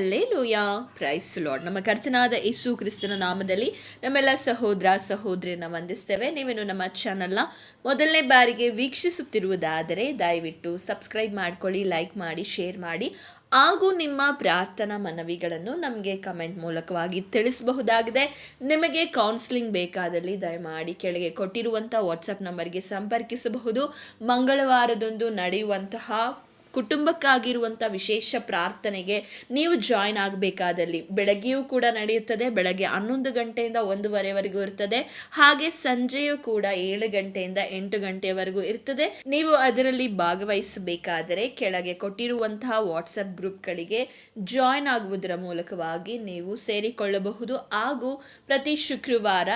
Hallelujah. Price lord ನಮ್ಮ ಕರ್ತನಾದ ಯೇಸು ಕ್ರಿಸ್ತನ ನಾಮದಲ್ಲಿ ನಮ್ಮೆಲ್ಲ ಸಹೋದರ ಸಹೋದರಿಯನ್ನು ವಂದಿಸ್ತೇವೆ. ನೀವೇನು ನಮ್ಮ ಚಾನಲ್ನ ಮೊದಲನೇ ಬಾರಿಗೆ ವೀಕ್ಷಿಸುತ್ತಿರುವುದಾದರೆ ದಯವಿಟ್ಟು ಸಬ್ಸ್ಕ್ರೈಬ್ ಮಾಡ್ಕೊಳ್ಳಿ ಲೈಕ್ ಮಾಡಿ ಶೇರ್ ಮಾಡಿ. ಹಾಗೂ ನಿಮ್ಮ ಪ್ರಾರ್ಥನಾ ಮನವಿಗಳನ್ನು ನಮಗೆ ಕಮೆಂಟ್ ಮೂಲಕವಾಗಿ ತಿಳಿಸಬಹುದಾಗಿದೆ. ನಿಮಗೆ ಕೌನ್ಸಿಲಿಂಗ್ ಬೇಕಾದಲ್ಲಿ ದಯಮಾಡಿ ಕೆಳಗೆ ಕೊಟ್ಟಿರುವಂಥ ವಾಟ್ಸಪ್ ನಂಬರ್ಗೆ ಸಂಪರ್ಕಿಸಬಹುದು. ಮಂಗಳವಾರದೊಂದು ನಡೆಯುವಂತಹ ಕುಟುಂಬಕ್ಕಾಗಿರುವಂಥ ವಿಶೇಷ ಪ್ರಾರ್ಥನೆಗೆ ನೀವು ಜಾಯ್ನ್ ಆಗಬೇಕಾದಲ್ಲಿ. ಬೆಳಗ್ಗೆಯೂ ಕೂಡ ನಡೆಯುತ್ತದೆ, ಬೆಳಗ್ಗೆ ಹನ್ನೊಂದು ಗಂಟೆಯಿಂದ ಒಂದೂವರೆವರೆಗೂ ಇರ್ತದೆ. ಹಾಗೆ ಸಂಜೆಯೂ ಕೂಡ ಏಳು ಗಂಟೆಯಿಂದ ಎಂಟು ಗಂಟೆಯವರೆಗೂ ಇರ್ತದೆ. ನೀವು ಅದರಲ್ಲಿ ಭಾಗವಹಿಸಬೇಕಾದರೆ ಕೆಳಗೆ ಕೊಟ್ಟಿರುವಂತಹ ವಾಟ್ಸಪ್ ಗ್ರೂಪ್ಗಳಿಗೆ ಜಾಯ್ನ್ ಆಗುವುದರ ಮೂಲಕವಾಗಿ ನೀವು ಸೇರಿಕೊಳ್ಳಬಹುದು. ಹಾಗೂ ಪ್ರತಿ ಶುಕ್ರವಾರ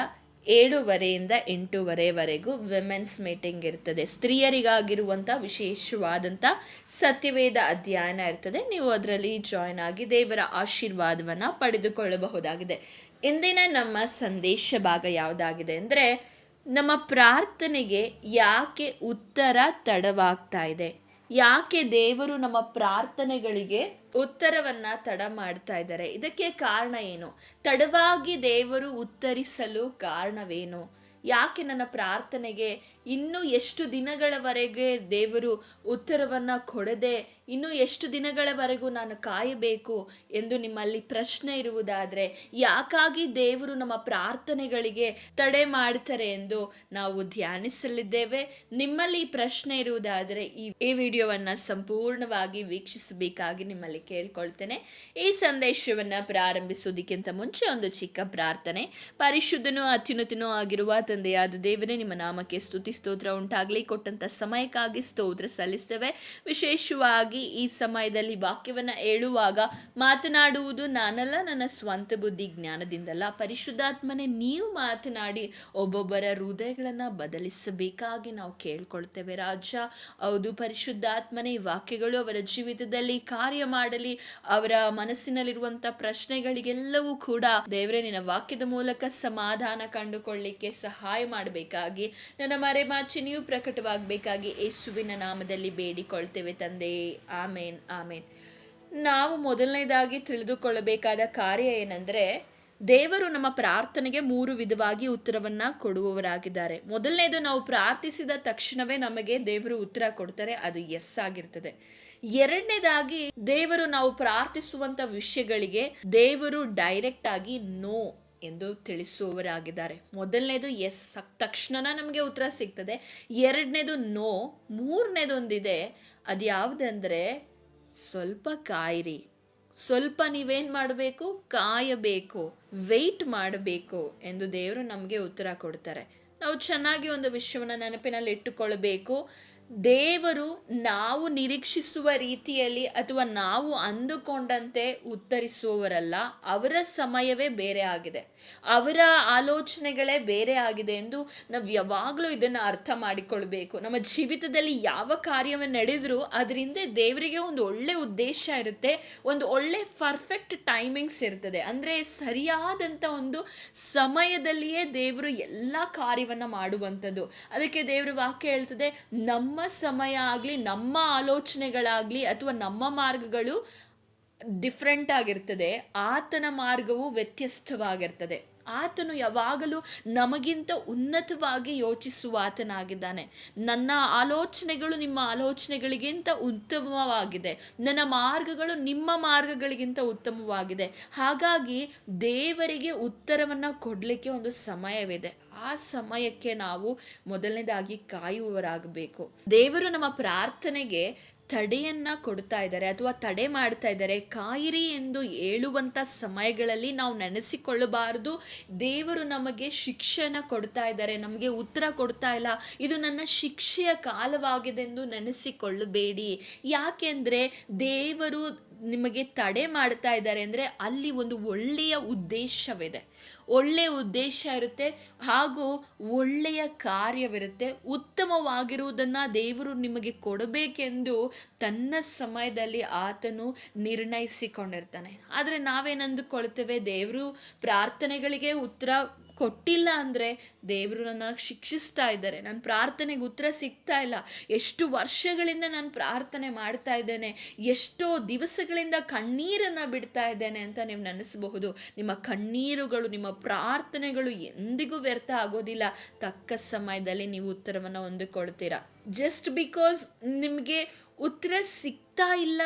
ಏಳುವರೆಯಿಂದ ಎಂಟೂವರೆವರೆಗೂ ವಿಮೆನ್ಸ್ ಮೀಟಿಂಗ್ ಇರ್ತದೆ. ಸ್ತ್ರೀಯರಿಗಾಗಿರುವಂಥ ವಿಶೇಷವಾದಂಥ ಸತ್ಯವೇದ ಅಧ್ಯಯನ ಇರ್ತದೆ. ನೀವು ಅದರಲ್ಲಿ ಜಾಯ್ನ್ ಆಗಿ ದೇವರ ಆಶೀರ್ವಾದವನ್ನು ಪಡೆದುಕೊಳ್ಳಬಹುದಾಗಿದೆ. ಇಂದಿನ ನಮ್ಮ ಸಂದೇಶ ಭಾಗ ಯಾವುದಾಗಿದೆ ಅಂದರೆ, ನಮ್ಮ ಪ್ರಾರ್ಥನೆಗೆ ಯಾಕೆ ಉತ್ತರ ತಡವಾಗ್ತಾ ಇದೆ? ಯಾಕೆ ದೇವರು ನಮ್ಮ ಪ್ರಾರ್ಥನೆಗಳಿಗೆ ಉತ್ತರವನ್ನ ತಡ ಮಾಡ್ತಾ ಇದ್ದಾರೆ? ಇದಕ್ಕೆ ಕಾರಣ ಏನು? ತಡವಾಗಿ ದೇವರು ಉತ್ತರಿಸಲು ಕಾರಣವೇನು? ಯಾಕೆ ನನ್ನ ಪ್ರಾರ್ಥನೆಗೆ ಇನ್ನೂ ಎಷ್ಟು ದಿನಗಳವರೆಗೆ ದೇವರು ಉತ್ತರವನ್ನು ಕೊಡದೆ, ಇನ್ನು ಎಷ್ಟು ದಿನಗಳವರೆಗೂ ನಾನು ಕಾಯಬೇಕು ಎಂದು ನಿಮ್ಮಲ್ಲಿ ಪ್ರಶ್ನೆ ಇರುವುದಾದರೆ, ಯಾಕಾಗಿ ದೇವರು ನಮ್ಮ ಪ್ರಾರ್ಥನೆಗಳಿಗೆ ತಡೆ ಮಾಡ್ತಾರೆ ಎಂದು ನಾವು ಧ್ಯಾನಿಸಲಿದ್ದೇವೆ? ನಿಮ್ಮಲ್ಲಿ ಪ್ರಶ್ನೆ ಇರುವುದಾದರೆ, ಈ ಈ ವಿಡಿಯೋವನ್ನು ಸಂಪೂರ್ಣವಾಗಿ ವೀಕ್ಷಿಸಬೇಕಾಗಿ ನಿಮ್ಮಲ್ಲಿ ಕೇಳ್ಕೊಳ್ತೇನೆ. ಈ ಸಂದೇಶವನ್ನು ಪ್ರಾರಂಭಿಸುವುದಕ್ಕಿಂತ ಮುಂಚೆ ಒಂದು ಚಿಕ್ಕ ಪ್ರಾರ್ಥನೆ. ಪರಿಶುದ್ಧನೂ ಅತ್ಯುನ್ನತನೂ ಆಗಿರುವ ತಂದೆಯಾದ ದೇವರೇ ನಿಮ್ಮ ನಾಮಕ್ಕೆ ಸ್ತುತಿ ಸ್ತೋತ್ರ ಉಂಟಾಗಲಿ, ಕೊಟ್ಟಂತ ಸಮಯಕ್ಕಾಗಿ ಸ್ತೋತ್ರ ಸಲ್ಲಿಸ್ತೇವೆ. ವಿಶೇಷವಾಗಿ ಈ ಸಮಯದಲ್ಲಿ ವಾಕ್ಯವನ್ನು ಹೇಳುವಾಗ ಮಾತನಾಡುವುದು ನಾನಲ್ಲ, ನನ್ನ ಸ್ವಂತ ಬುದ್ಧಿ ಜ್ಞಾನದಿಂದಲ್ಲ. ಪರಿಶುದ್ಧಾತ್ಮನೆ, ನೀವು ಮಾತನಾಡಿ ಒಬ್ಬೊಬ್ಬರ ಹೃದಯಗಳನ್ನು ಬದಲಿಸಬೇಕಾಗಿ ನಾವು ಕೇಳ್ಕೊಳ್ತೇವೆ ರಾಜ. ಹೌದು, ಪರಿಶುದ್ಧಾತ್ಮನೆ, ಈ ವಾಕ್ಯಗಳು ಅವರ ಜೀವಿತದಲ್ಲಿ ಕಾರ್ಯ ಮಾಡಲಿ, ಅವರ ಮನಸ್ಸಿನಲ್ಲಿರುವಂಥ ಪ್ರಶ್ನೆಗಳಿಗೆಲ್ಲವೂ ಕೂಡ ದೇವರೇ, ನಿನ್ನ ವಾಕ್ಯದ ಮೂಲಕ ಸಮಾಧಾನ ಕಂಡುಕೊಳ್ಳಿಕ್ಕೆ ಸಹಾಯ ಮಾಡಬೇಕಾಗಿ. ನನ್ನ ಮರೆಮಾಚಿ ನೀವು ಪ್ರಕಟವಾಗಬೇಕಾಗಿ ಯೇಸುವಿನ ನಾಮದಲ್ಲಿ ಬೇಡಿಕೊಳ್ತೇವೆ ತಂದೆ. ಆಮೇನ್ ಆಮೇನ್. ನಾವು ಮೊದಲನೇದಾಗಿ ತಿಳಿದುಕೊಳ್ಳಬೇಕಾದ ಕಾರ್ಯ ಏನಂದ್ರೆ, ದೇವರು ನಮ್ಮ ಪ್ರಾರ್ಥನೆಗೆ ಮೂರು ವಿಧವಾಗಿ ಉತ್ತರವನ್ನ ಕೊಡುವವರಾಗಿದ್ದಾರೆ. ಮೊದಲನೇದು, ನಾವು ಪ್ರಾರ್ಥಿಸಿದ ತಕ್ಷಣವೇ ನಮಗೆ ದೇವರು ಉತ್ತರ ಕೊಡ್ತಾರೆ, ಅದು ಎಸ್ ಆಗಿರ್ತದೆ. ಎರಡನೇದಾಗಿ, ದೇವರು ನಾವು ಪ್ರಾರ್ಥಿಸುವಂತ ವಿಷಯಗಳಿಗೆ ದೇವರು ಡೈರೆಕ್ಟ್ ಆಗಿ ನೋ ಎಂದು ತಿಳಿಸುವವರಾಗಿದ್ದಾರೆ. ಮೊದಲನೇದು ಎಸ್ ತಕ್ಷಣ ನಮಗೆ ಉತ್ತರ ಸಿಗ್ತದೆ. ಎರಡನೇದು ನೋ, ಮೂರನೇದೊಂದಿದೆ ಅದು ಯಾವುದಂದ್ರೆ ಸ್ವಲ್ಪ ಕಾಯಿರಿ. ಸ್ವಲ್ಪ ನೀವೇನು ಮಾಡಬೇಕು? ಕಾಯಬೇಕು. ವೆಯ್ಟ್ ಮಾಡಬೇಕು ಎಂದು ದೇವರು ನಮಗೆ ಉತ್ತರ ಕೊಡ್ತಾರೆ. ನಾವು ಚೆನ್ನಾಗಿ ಒಂದು ವಿಷಯವನ್ನು ನೆನಪಿನಲ್ಲಿ ಇಟ್ಟುಕೊಳ್ಬೇಕು. ದೇವರು ನಾವು ನಿರೀಕ್ಷಿಸುವ ರೀತಿಯಲ್ಲಿ ಅಥವಾ ನಾವು ಅಂದುಕೊಂಡಂತೆ ಉತ್ತರಿಸುವವರಲ್ಲ, ಅವರ ಸಮಯವೇ ಬೇರೆ ಆಗಿದೆ. ಅವರ ಆಲೋಚನೆಗಳೇ ಬೇರೆ ಆಗಿದೆ ಎಂದು ನಾವು ಯಾವಾಗಲೂ ಇದನ್ನು ಅರ್ಥ ಮಾಡಿಕೊಳ್ಬೇಕು. ನಮ್ಮ ಜೀವಿತದಲ್ಲಿ ಯಾವ ಕಾರ್ಯವನ್ನು ನಡೆದರೂ ಅದರಿಂದ ದೇವರಿಗೆ ಒಂದು ಒಳ್ಳೆ ಉದ್ದೇಶ ಇರುತ್ತೆ, ಒಂದು ಒಳ್ಳೆ ಪರ್ಫೆಕ್ಟ್ ಟೈಮಿಂಗ್ಸ್ ಇರ್ತದೆ. ಅಂದರೆ ಸರಿಯಾದಂಥ ಒಂದು ಸಮಯದಲ್ಲಿಯೇ ದೇವರು ಎಲ್ಲ ಕಾರ್ಯವನ್ನು ಮಾಡುವಂಥದ್ದು. ಅದಕ್ಕೆ ದೇವರ ವಾಕ್ಯ ಹೇಳ್ತದೆ, ನಮ್ಮ ಸಮಯ ಆಗಲಿ, ನಮ್ಮ ಆಲೋಚನೆಗಳಾಗಲಿ ಅಥವಾ ನಮ್ಮ ಮಾರ್ಗಗಳು ಡಿಫ್ರೆಂಟ್ ಆಗಿರ್ತದೆ. ಆತನ ಮಾರ್ಗವು ವ್ಯತ್ಯಸ್ತವಾಗಿರ್ತದೆ ಆತನು ಯಾವಾಗಲೂ ನಮಗಿಂತ ಉನ್ನತವಾಗಿ ಯೋಚಿಸುವ ಆತನಾಗಿದ್ದಾನೆ ನನ್ನ ಆಲೋಚನೆಗಳು ನಿಮ್ಮ ಆಲೋಚನೆಗಳಿಗಿಂತ ಉತ್ತಮವಾಗಿದೆ. ನನ್ನ ಮಾರ್ಗಗಳು ನಿಮ್ಮ ಮಾರ್ಗಗಳಿಗಿಂತ ಉತ್ತಮವಾಗಿದೆ. ಹಾಗಾಗಿ ದೇವರಿಗೆ ಉತ್ತರವನ್ನು ಕೊಡಲಿಕ್ಕೆ ಒಂದು ಸಮಯವಿದೆ. ಆ ಸಮಯಕ್ಕೆ ನಾವು ಮೊದಲನೇದಾಗಿ ಕಾಯುವವರಾಗಬೇಕು. ದೇವರು ನಮ್ಮ ಪ್ರಾರ್ಥನೆಗೆ ತಡೆಯನ್ನ ಕೊಡ್ತಾ ಇದ್ದಾರೆ ಅಥವಾ ತಡೆ ಮಾಡ್ತಾ ಇದ್ದಾರೆ, ಕಾಯಿರಿ ಎಂದು ಹೇಳುವಂಥ ಸಮಯಗಳಲ್ಲಿ ನಾವು ನೆನೆಸಿಕೊಳ್ಳಬಾರದು. ದೇವರು ನಮಗೆ ಶಿಕ್ಷಣ ಕೊಡ್ತಾ ಇದ್ದಾರೆ, ನಮಗೆ ಉತ್ತರ ಕೊಡ್ತಾ ಇಲ್ಲ. ಇದು ನನ್ನ ಶಿಕ್ಷೆಯ ಕಾಲವಾಗಿದೆ ಎಂದು ನೆನೆಸಿಕೊಳ್ಳಬೇಡಿ. ಯಾಕೆಂದರೆ ದೇವರು ನಿಮಗೆ ತಡೆ ಮಾಡ್ತಾ ಇದ್ದಾರೆ ಅಂದರೆ ಅಲ್ಲಿ ಒಂದು ಒಳ್ಳೆಯ ಉದ್ದೇಶವಿದೆ. ಒಳ್ಳೆಯ ಉದ್ದೇಶ ಇರುತ್ತೆ, ಹಾಗೂ ಒಳ್ಳೆಯ ಕಾರ್ಯವಿರುತ್ತೆ. ಉತ್ತಮವಾಗಿರುವುದನ್ನು ದೇವರು ನಿಮಗೆ ಕೊಡಬೇಕೆಂದು ತನ್ನ ಸಮಯದಲ್ಲಿ ಆತನು ನಿರ್ಣಯಿಸಿಕೊಂಡಿರ್ತಾನೆ. ಆದರೆ ನಾವೇನಂದುಕೊಳ್ತೇವೆ? ದೇವರು ಪ್ರಾರ್ಥನೆಗಳಿಗೆ ಉತ್ತರ ಕೊಟ್ಟಿಲ್ಲ ಅಂದರೆ ದೇವರು ನನ್ನ ಶಿಕ್ಷಿಸ್ತಾ ಇದ್ದಾರೆ. ನನ್ನ ಪ್ರಾರ್ಥನೆಗೆ ಉತ್ತರ ಸಿಗ್ತಾ ಇಲ್ಲ. ಎಷ್ಟು ವರ್ಷಗಳಿಂದ ನಾನು ಪ್ರಾರ್ಥನೆ ಮಾಡ್ತಾ ಇದ್ದೇನೆ. ಎಷ್ಟೋ ದಿವಸಗಳಿಂದ ಕಣ್ಣೀರನ್ನು ಬಿಡ್ತಾ ಇದ್ದೇನೆ ಅಂತ ನೀವು ನೆನೆಸಬಹುದು. ನಿಮ್ಮ ಕಣ್ಣೀರುಗಳು, ನಿಮ್ಮ ಪ್ರಾರ್ಥನೆಗಳು ಎಂದಿಗೂ ವ್ಯರ್ಥ ಆಗೋದಿಲ್ಲ. ತಕ್ಕ ಸಮಯದಲ್ಲಿ ನೀವು ಉತ್ತರವನ್ನು ಹೊಂದಿಕೊಳ್ತೀರಾ. ಜಸ್ಟ್ ಬಿಕಾಸ್ ನಿಮಗೆ ಉತ್ತರ ಸಿಗ್ತಾ ಇಲ್ಲ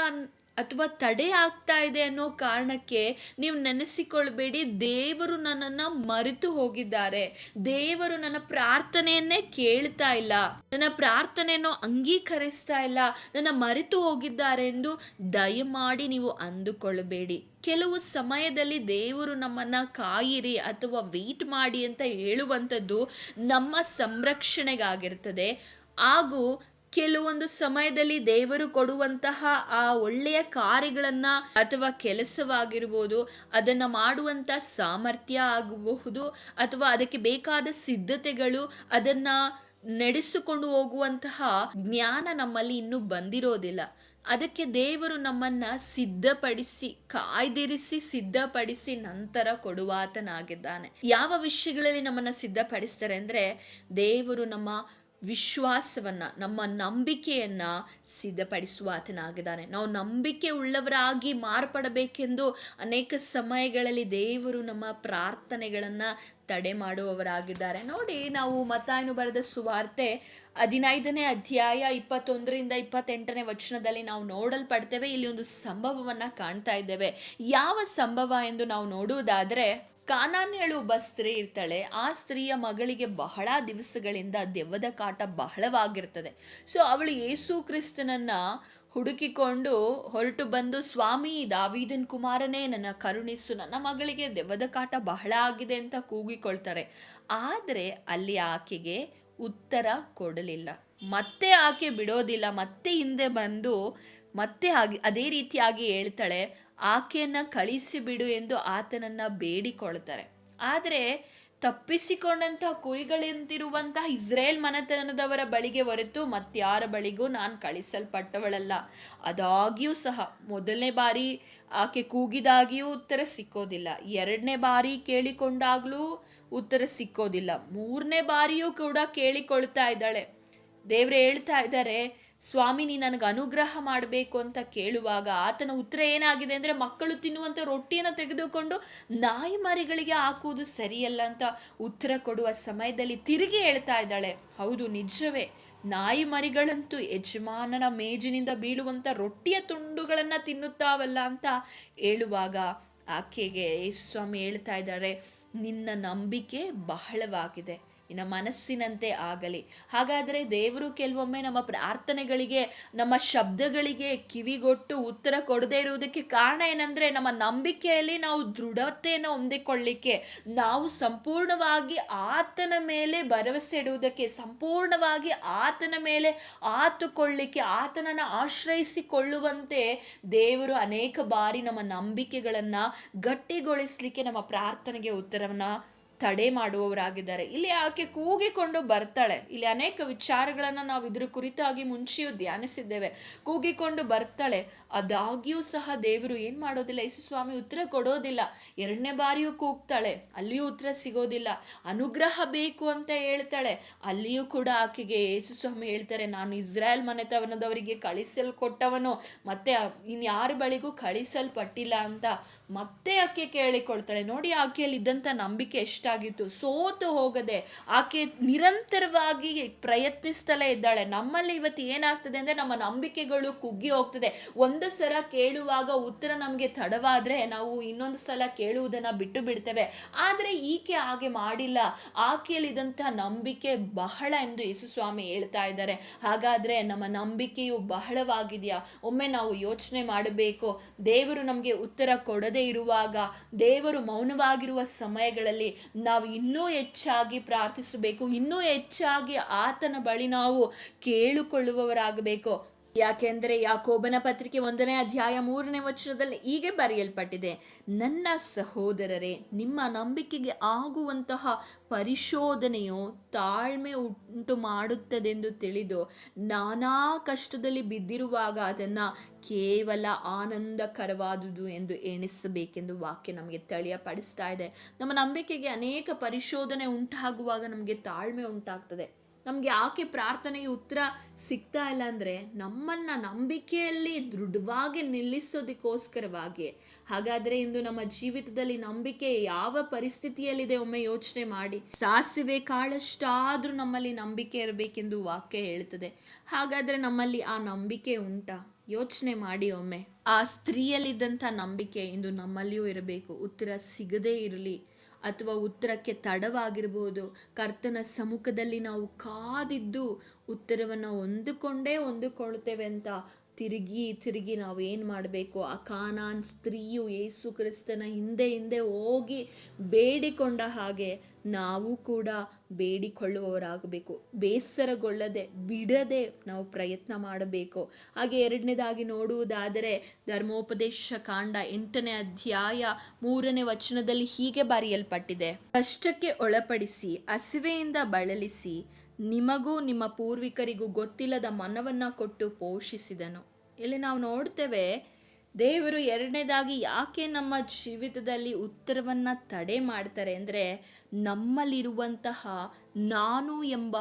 ಅಥವಾ ತಡೆ ಆಗ್ತಾ ಇದೆ ಅನ್ನೋ ಕಾರಣಕ್ಕೆ ನೀವು ನೆನೆಸಿಕೊಳ್ಬೇಡಿ. ದೇವರು ನನ್ನನ್ನು ಮರೆತು ಹೋಗಿದ್ದಾರೆ. ದೇವರು ನನ್ನ ಪ್ರಾರ್ಥನೆಯನ್ನೇ ಕೇಳ್ತಾ ಇಲ್ಲ. ನನ್ನ ಪ್ರಾರ್ಥನೆಯನ್ನು ಅಂಗೀಕರಿಸ್ತಾ ಇಲ್ಲ. ನನ್ನ ಮರೆತು ಹೋಗಿದ್ದಾರೆ ಎಂದು ದಯಮಾಡಿ ನೀವು ಅಂದುಕೊಳ್ಳಬೇಡಿ ಕೆಲವು ಸಮಯದಲ್ಲಿ ದೇವರು ನಮ್ಮನ್ನು ಕಾಯಿರಿ ಅಥವಾ ವೆಯ್ಟ್ ಮಾಡಿ ಅಂತ ಹೇಳುವಂಥದ್ದು ನಮ್ಮ ಸಂರಕ್ಷಣೆಗಾಗಿರ್ತದೆ. ಹಾಗೂ ಕೆಲವೊಂದು ಸಮಯದಲ್ಲಿ ದೇವರು ಕೊಡುವಂತಹ ಆ ಒಳ್ಳೆಯ ಕಾರ್ಯಗಳನ್ನು ಅಥವಾ ಕೆಲಸವಾಗಿರ್ಬೋದು, ಅದನ್ನು ಮಾಡುವಂಥ ಸಾಮರ್ಥ್ಯ ಆಗಬಹುದು ಅಥವಾ ಅದಕ್ಕೆ ಬೇಕಾದ ಸಿದ್ಧತೆಗಳು ಅದನ್ನ ನಡೆಸಿಕೊಂಡು ಹೋಗುವಂತಹ ಜ್ಞಾನ ನಮ್ಮಲ್ಲಿ ಇನ್ನೂ ಬಂದಿರೋದಿಲ್ಲ. ಅದಕ್ಕೆ ದೇವರು ನಮ್ಮನ್ನ ಸಿದ್ಧಪಡಿಸಿ, ಕಾಯ್ದಿರಿಸಿ, ಸಿದ್ಧಪಡಿಸಿ ನಂತರ ಕೊಡುವಾತನಾಗಿದ್ದಾನೆ. ಯಾವ ವಿಷಯಗಳಲ್ಲಿ ನಮ್ಮನ್ನ ಸಿದ್ಧಪಡಿಸ್ತಾರೆ ಅಂದ್ರೆ, ದೇವರು ನಮ್ಮ ವಿಶ್ವಾಸವನ್ನ, ನಮ್ಮ ನಂಬಿಕೆಯನ್ನು ಸಿದ್ಧಪಡಿಸುವ ಆತನಾಗಿದ್ದಾನೆ ನಾವು ನಂಬಿಕೆ ಉಳ್ಳವರಾಗಿ ಮಾರ್ಪಡಬೇಕೆಂದು ಅನೇಕ ಸಮಯಗಳಲ್ಲಿ ದೇವರು ನಮ್ಮ ಪ್ರಾರ್ಥನೆಗಳನ್ನು ತಡೆ ಮಾಡುವವರಾಗಿದ್ದಾರೆ. ನೋಡಿ, ನಾವು ಮತಾಯನು ಬರೆದ ಸುವಾರ್ತೆ ಹದಿನೈದನೇ ಅಧ್ಯಾಯ ಇಪ್ಪತ್ತೊಂದರಿಂದ ಇಪ್ಪತ್ತೆಂಟನೇ ವಚನದಲ್ಲಿ ನಾವು ನೋಡಲ್ಪಡ್ತೇವೆ. ಇಲ್ಲಿ ಒಂದು ಸಂಭವವನ್ನು ಕಾಣ್ತಾ ಇದ್ದೇವೆ. ಯಾವ ಸಂಭವ ಎಂದು ನಾವು ನೋಡುವುದಾದ್ರೆ ಕಾನಾನ್ಯಳು ಒಬ್ಬ ಸ್ತ್ರೀ ಇರ್ತಾಳೆ, ಆ ಸ್ತ್ರೀಯ ಮಗಳಿಗೆ ಬಹಳ ದಿವಸಗಳಿಂದ ದೆವ್ವದ ಕಾಟ ಬಹಳವಾಗಿರ್ತದೆ. ಸೊ ಅವಳು ಯೇಸು ಕ್ರಿಸ್ತನನ್ನ ಹುಡುಕಿಕೊಂಡು ಹೊರಟು ಬಂದು, ಸ್ವಾಮಿ, ದಾವೀದನ್ ಕುಮಾರನೇ, ನನ್ನ ಕರುಣಿಸು, ನನ್ನ ಮಗಳಿಗೆ ದೆವ್ವದ ಕಾಟ ಬಹಳ ಆಗಿದೆ ಅಂತ ಕೂಗಿಕೊಳ್ತಾರೆ. ಆದರೆ ಅಲ್ಲಿ ಆಕೆಗೆ ಉತ್ತರ ಕೊಡಲಿಲ್ಲ. ಮತ್ತೆ ಆಕೆ ಬಿಡೋದಿಲ್ಲ, ಮತ್ತೆ ಹಿಂದೆ ಬಂದು ಮತ್ತೆ ಆಗಿ ಅದೇ ರೀತಿಯಾಗಿ ಹೇಳ್ತಾಳೆ ಆಕೆಯನ್ನು ಕಳಿಸಿಬಿಡು ಎಂದು ಆತನನ್ನು ಬೇಡಿಕೊಳ್ತಾರೆ. ಆದರೆ ತಪ್ಪಿಸಿಕೊಂಡಂತಹ ಕುರಿಗಳಂತಿರುವಂತಹ ಇಸ್ರೇಲ್ ಮನೆತನದವರ ಬಳಿಗೆ ಹೊರತು ಮತ್ತಾರ ಬಳಿಗೂ ನಾನು ಕಳಿಸಲ್ಪಟ್ಟವಳಲ್ಲ. ಅದಾಗಿಯೂ ಸಹ ಮೊದಲನೇ ಬಾರಿ ಆಕೆ ಕೂಗಿದಾಗಿಯೂ ಉತ್ತರ ಸಿಕ್ಕೋದಿಲ್ಲ. ಎರಡನೇ ಬಾರಿ ಕೇಳಿಕೊಂಡಾಗಲೂ ಉತ್ತರ ಸಿಕ್ಕೋದಿಲ್ಲ. ಮೂರನೇ ಬಾರಿಯೂ ಕೂಡ ಕೇಳಿಕೊಳ್ತಾ ಇದ್ದಾಳೆ. ದೇವ್ರು ಹೇಳ್ತಾ ಇದ್ದಾರೆ ಸ್ವಾಮಿ, ನೀ ನನಗೆ ಅನುಗ್ರಹ ಮಾಡಬೇಕು ಅಂತ ಕೇಳುವಾಗ ಆತನ ಉತ್ತರ ಏನಾಗಿದೆ ಅಂದರೆ ಮಕ್ಕಳು ತಿನ್ನುವಂಥ ರೊಟ್ಟಿಯನ್ನು ತೆಗೆದುಕೊಂಡು ನಾಯಿ ಮರಿಗಳಿಗೆ ಹಾಕುವುದು ಸರಿಯಲ್ಲ ಅಂತ ಉತ್ತರ ಕೊಡುವ ಸಮಯದಲ್ಲಿ ತಿರುಗಿ ಹೇಳ್ತಾ ಇದ್ದಾಳೆ. ಹೌದು, ನಿಜವೇ. ನಾಯಿ ಮರಿಗಳಂತೂ ಯಜಮಾನನ ಮೇಜಿನಿಂದ ಬೀಳುವಂಥ ರೊಟ್ಟಿಯ ತುಂಡುಗಳನ್ನು ತಿನ್ನುತ್ತಾವಲ್ಲ ಅಂತ ಹೇಳುವಾಗ ಆಕೆಗೆ ಸ್ವಾಮಿ ಹೇಳ್ತಾ ಇದ್ದಾರೆ, ನಿನ್ನ ನಂಬಿಕೆ ಬಹಳವಾಗಿದೆ. ನಿನ್ನ ಮನಸ್ಸಿನಂತೆ ಆಗಲಿ. ಹಾಗಾದರೆ ದೇವರು ಕೆಲವೊಮ್ಮೆ ನಮ್ಮ ಪ್ರಾರ್ಥನೆಗಳಿಗೆ, ನಮ್ಮ ಶಬ್ದಗಳಿಗೆ ಕಿವಿಗೊಟ್ಟು ಉತ್ತರ ಕೊಡದೇ ಇರುವುದಕ್ಕೆ ಕಾರಣ ಏನಂದರೆ ನಮ್ಮ ನಂಬಿಕೆಯಲ್ಲಿ ನಾವು ದೃಢತೆಯನ್ನು ಹೊಂದಿಕೊಳ್ಳಿಕ್ಕೆ, ನಾವು ಸಂಪೂರ್ಣವಾಗಿ ಆತನ ಮೇಲೆ ಭರವಸೆ ಇಡುವುದಕ್ಕೆ, ಸಂಪೂರ್ಣವಾಗಿ ಆತನ ಮೇಲೆ ಆತುಕೊಳ್ಳಿಕ್ಕೆ, ಆತನನ್ನು ಆಶ್ರಯಿಸಿಕೊಳ್ಳುವಂತೆ ದೇವರು ಅನೇಕ ಬಾರಿ ನಮ್ಮ ನಂಬಿಕೆಗಳನ್ನು ಗಟ್ಟಿಗೊಳಿಸಲಿಕ್ಕೆ ನಮ್ಮ ಪ್ರಾರ್ಥನೆಗೆ ಉತ್ತರವನ್ನು ತಡೆ ಮಾಡುವವರಾಗಿದ್ದಾರೆ. ಇಲ್ಲಿ ಆಕೆ ಕೂಗಿಕೊಂಡು ಬರ್ತಾಳೆ. ಇಲ್ಲಿ ಅನೇಕ ವಿಚಾರಗಳನ್ನು ನಾವು ಇದ್ರ ಕುರಿತಾಗಿ ಮುಂಚೆಯೂ ಧ್ಯಾನಿಸಿದ್ದೇವೆ. ಕೂಗಿಕೊಂಡು ಬರ್ತಾಳೆ. ಅದಾಗಿಯೂ ಸಹ ದೇವರು ಏನು ಮಾಡೋದಿಲ್ಲ, ಯೇಸು ಸ್ವಾಮಿ ಉತ್ತರ ಕೊಡೋದಿಲ್ಲ. ಎರಡನೇ ಬಾರಿಯೂ ಕೂಗ್ತಾಳೆ. ಅಲ್ಲಿಯೂ ಉತ್ತರ ಸಿಗೋದಿಲ್ಲ. ಅನುಗ್ರಹ ಬೇಕು ಅಂತ ಹೇಳ್ತಾಳೆ. ಅಲ್ಲಿಯೂ ಕೂಡ ಆಕೆಗೆ ಯೇಸು ಸ್ವಾಮಿ ಹೇಳ್ತಾರೆ, ನಾನು ಇಸ್ರಾಯೇಲ್ ಮನೆತವನದವರಿಗೆ ಕಳಿಸಲ್ಕೊಟ್ಟವನು. ಮತ್ತೆ ಇನ್ಯಾರ ಬಳಿಗೂ ಕಳಿಸಲ್ಪಟ್ಟಿಲ್ಲ ಅಂತ. ಮತ್ತೆ ಆಕೆ ಕೇಳಿಕೊಳ್ತಾಳೆ. ನೋಡಿ, ಆಕೆಯಲ್ಲಿ ಇದ್ದಂಥ ನಂಬಿಕೆ ಎಷ್ಟಾಗಿತ್ತು. ಸೋತು ಹೋಗದೆ ಆಕೆ ನಿರಂತರವಾಗಿ ಪ್ರಯತ್ನಿಸ್ತಲೇ ಇದ್ದಾಳೆ. ನಮ್ಮಲ್ಲಿ ಇವತ್ತು ಏನಾಗ್ತದೆ ಅಂದರೆ ನಮ್ಮ ನಂಬಿಕೆಗಳು ಕುಗ್ಗಿ ಹೋಗ್ತದೆ. ಒಂದು ಸಲ ಕೇಳುವಾಗ ಉತ್ತರ ನಮಗೆ ತಡವಾದರೆ ನಾವು ಇನ್ನೊಂದು ಸಲ ಕೇಳುವುದನ್ನು ಬಿಟ್ಟು ಬಿಡ್ತೇವೆ. ಆದರೆ ಈಕೆ ಹಾಗೆ ಮಾಡಿಲ್ಲ. ಆಕೆಯಲ್ಲಿದ್ದಂಥ ನಂಬಿಕೆ ಬಹಳ ಎಂದು ಯೇಸುಸ್ವಾಮಿ ಹೇಳ್ತಾ ಇದ್ದಾರೆ. ಹಾಗಾದರೆ ನಮ್ಮ ನಂಬಿಕೆಯು ಬಹಳವಾಗಿದೆಯಾ? ಒಮ್ಮೆ ನಾವು ಯೋಚನೆ ಮಾಡಬೇಕು. ದೇವರು ನಮಗೆ ಉತ್ತರ ಕೊಡದೆ ಇರುವಾಗ ದೇವರು ಮೌನವಾಗಿರುವ ಸಮಯಗಳಲ್ಲಿ ನಾವು ಇನ್ನೂ ಹೆಚ್ಚಾಗಿ ಪ್ರಾರ್ಥಿಸಬೇಕು ಇನ್ನೂ ಹೆಚ್ಚಾಗಿ ಆತನ ಬಳಿ ನಾವು ಕೇಳಿಕೊಳ್ಳುವವರಾಗಬೇಕು. ಯಾಕೆಂದರೆ ಯಾಕೋಬನ ಪತ್ರಿಕೆ ಒಂದನೇ ಅಧ್ಯಾಯ ಮೂರನೇ ವಚನದಲ್ಲಿ ಹೀಗೆ ಬರೆಯಲ್ಪಟ್ಟಿದೆ, ನನ್ನ ಸಹೋದರರೇ, ನಿಮ್ಮ ನಂಬಿಕೆಗೆ ಆಗುವಂತಹ ಪರಿಶೋಧನೆಯು ತಾಳ್ಮೆ ಉಂಟು ಮಾಡುತ್ತದೆಂದು ತಿಳಿದು, ನಾನಾ ಕಷ್ಟದಲ್ಲಿ ಬಿದ್ದಿರುವಾಗ ಅದನ್ನು ಕೇವಲ ಆನಂದಕರವಾದುದು ಎಂದು ಎಣಿಸಬೇಕೆಂದು ವಾಕ್ಯ ನಮಗೆ ತಳಿಯಪಡಿಸ್ತಾ ಇದೆ. ನಮ್ಮ ನಂಬಿಕೆಗೆ ಅನೇಕ ಪರಿಶೋಧನೆ ಉಂಟಾಗುವಾಗ ನಮಗೆ ತಾಳ್ಮೆ ಉಂಟಾಗ್ತದೆ. ನಮಗೆ ಯಾಕೆ ಪ್ರಾರ್ಥನೆಗೆ ಉತ್ತರ ಸಿಗ್ತಾ ಇಲ್ಲ ಅಂದರೆ ನಮ್ಮನ್ನು ನಂಬಿಕೆಯಲ್ಲಿ ದೃಢವಾಗಿ ನಿಲ್ಲಿಸೋದಕ್ಕೋಸ್ಕರವಾಗಿ. ಹಾಗಾದರೆ ಇಂದು ನಮ್ಮ ಜೀವಿತದಲ್ಲಿ ನಂಬಿಕೆ ಯಾವ ಪರಿಸ್ಥಿತಿಯಲ್ಲಿದೆ ಒಮ್ಮೆ ಯೋಚನೆ ಮಾಡಿ. ಸಾಸಿವೆ ಕಾಳಷ್ಟಾದರೂ ನಮ್ಮಲ್ಲಿ ನಂಬಿಕೆ ಇರಬೇಕೆಂದು ವಾಕ್ಯ ಹೇಳ್ತದೆ ಹಾಗಾದರೆ ನಮ್ಮಲ್ಲಿ ಆ ನಂಬಿಕೆ ಉಂಟಾ? ಯೋಚನೆ ಮಾಡಿ ಒಮ್ಮೆ. ಆ ಸ್ತ್ರೀಯಲ್ಲಿದ್ದಂಥ ನಂಬಿಕೆ ಇಂದು ನಮ್ಮಲ್ಲಿಯೂ ಇರಬೇಕು. ಉತ್ತರ ಸಿಗದೇ ಇರಲಿ. ಅಥವಾ ಉತ್ತರಕ್ಕೆ ತಡವಾಗಿರ್ಬೋದು. ಕರ್ತನ ಸಮ್ಮುಖದಲ್ಲಿ ನಾವು ಕಾದಿದ್ದು ಉತ್ತರವನ್ನು ಹೊಂದಿಕೊಂಡೇ ಹೊಂದಿಕೊಳ್ತೇವೆ ಅಂತ ತಿರುಗಿ ತಿರುಗಿ ನಾವು ಏನು ಮಾಡಬೇಕು? ಆ ಕಾನಾನ್ ಸ್ತ್ರೀಯು ಯೇಸು ಕ್ರಿಸ್ತನ ಹಿಂದೆ ಹಿಂದೆ ಹೋಗಿ ಬೇಡಿಕೊಂಡ ಹಾಗೆ ನಾವು ಕೂಡ ಬೇಡಿಕೊಳ್ಳುವವರಾಗಬೇಕು. ಬೇಸರಗೊಳ್ಳದೆ ಬಿಡದೆ ನಾವು ಪ್ರಯತ್ನ ಮಾಡಬೇಕು. ಹಾಗೆ ಎರಡನೇದಾಗಿ ನೋಡುವುದಾದರೆ ಧರ್ಮೋಪದೇಶ ಕಾಂಡ ಎಂಟನೇ ಅಧ್ಯಾಯ ಮೂರನೇ ವಚನದಲ್ಲಿ ಹೀಗೆ ಬರೆಯಲ್ಪಟ್ಟಿದೆ. ಕಷ್ಟಕ್ಕೆ ಒಳಪಡಿಸಿ, ಹಸಿವೆಯಿಂದ ಬಳಲಿಸಿ ನಿಮಗೂ ನಿಮ್ಮ ಪೂರ್ವಿಕರಿಗೂ ಗೊತ್ತಿಲ್ಲದ ಮನವನ್ನ ಕೊಟ್ಟು ಪೋಷಿಸಿದನು. ಇಲ್ಲಿ ನಾವು ನೋಡ್ತೇವೆ, ದೇವರು ಎರಡನೇದಾಗಿ ಯಾಕೆ ನಮ್ಮ ಜೀವಿತದಲ್ಲಿ ಉತ್ತರವನ್ನು ತಡೆ ಮಾಡ್ತಾರೆ ಅಂದರೆ, ನಮ್ಮಲ್ಲಿರುವಂತಹ ನಾನು ಎಂಬ